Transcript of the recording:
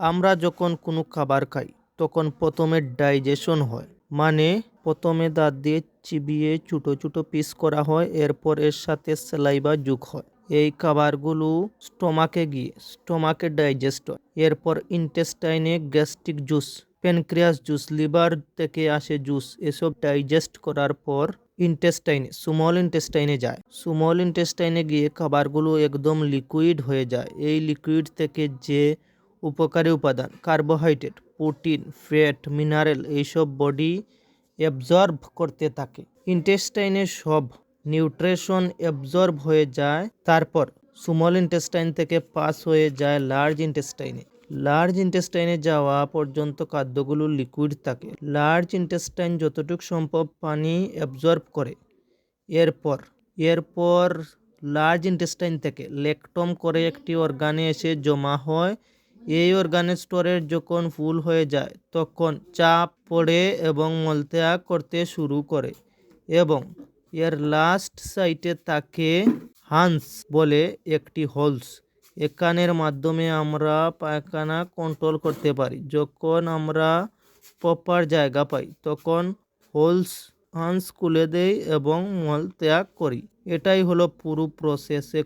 আমরা যখন কোনো খাবার খাই, তখন প্রথমে ডাইজেশন হয় মানে প্রথমে দাঁত দিয়ে চিবিয়ে ছোটো ছোটো পিস করা হয়, এরপর এর সাথে সেলাইবা যোগ হয়। এই খাবারগুলো স্টোমাকে গিয়ে, স্টোমাকে ডাইজেস্ট হয়। এরপর ইন্টেস্টাইনে gastric juice, pancreas juice, liver থেকে আসে জুস, এসব ডাইজেস্ট করার পর ইন্টেস্টাইনে, স্মল ইন্টেস্টাইনে যায়। স্মল ইন্টেস্টাইনে গিয়ে খাবারগুলো একদম লিকুইড হয়ে যায়। এই লিকুইড থেকে যে উপকারী উপাদান, কার্বোহাইড্রেট, প্রোটিন, ফ্যাট, মিনারেল এইসব বডি অ্যাবজর্ব করতে থাকে। ইন্টেস্টাইনে সব নিউট্রেশন অ্যাবজর্ব হয়ে যায়, তারপর স্মল ইন্টেস্টাইন থেকে পাস হয়ে যায় লার্জ ইন্টেস্টাইনে। লার্জ ইন্টেস্টাইনে যাওয়া পর্যন্ত খাদ্যগুলো লিকুইড থাকে। লার্জ ইন্টেস্টাইন যতটুকু সম্ভব পানি অ্যাবজর্ব করে। এরপর এরপর লার্জ ইন্টেস্টাইন থেকে লেকটম করে একটি অর্গানে এসে জমা হয়। এই অর্গানের স্টোরেজ যখন ফুল হয়ে যায়, তখন চাপ পড়ে এবং মলত্যাগ করতে শুরু করে এবং এর লাস্ট সাইটে তাকে হান্স বলে একটি হোলস এখানের মাধ্যমে আমরা পায়খানা কন্ট্রোল করতে পারি। যখন আমরা প্রপার জায়গা পাই, তখন হোলস হান্স খুলে দেই এবং মল ত্যাগ করি। এটাই হলো পুরো প্রসেসে